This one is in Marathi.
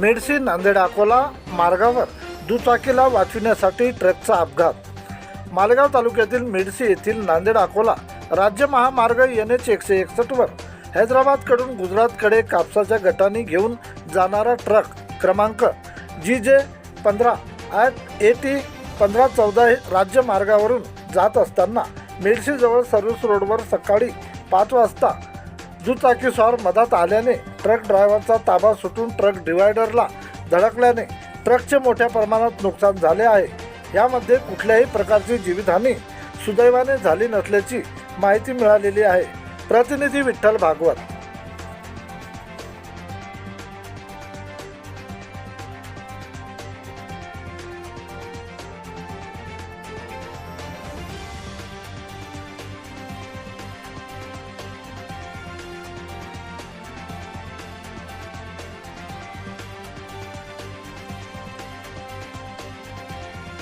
मेडसी नांदेड अकोला मार्गावर दुचाकीला वाचविण्यासाठी ट्रकचा अपघात. मालेगाव तालुक्यातील मेडसी येथील नांदेड अकोला राज्य महामार्ग एन एच एकशे एकसष्टवर हैदराबादकडून गुजरातकडे कापसाच्या गटाने घेऊन जाणारा ट्रक क्रमांक जी जे पंधरा ॲट ए टी पंधरा चौदा राज्य मार्गावरून जात असताना मेडशीजवळ सर्व्हिस रोडवर सकाळी पाच वाजता दुचाकीस्वार मधात आल्याने ट्रक ड्रायव्हरचा ताबा सुटून ट्रक डिवायडरला धडकल्याने ट्रकचे मोठ्या प्रमाणात नुकसान झाले आहे. यामध्ये कुठल्याही प्रकारची जीवितहानी सुदैवाने झाली नसल्याची माहिती मिळालेली आहे. प्रतिनिधी विठ्ठल भागवत.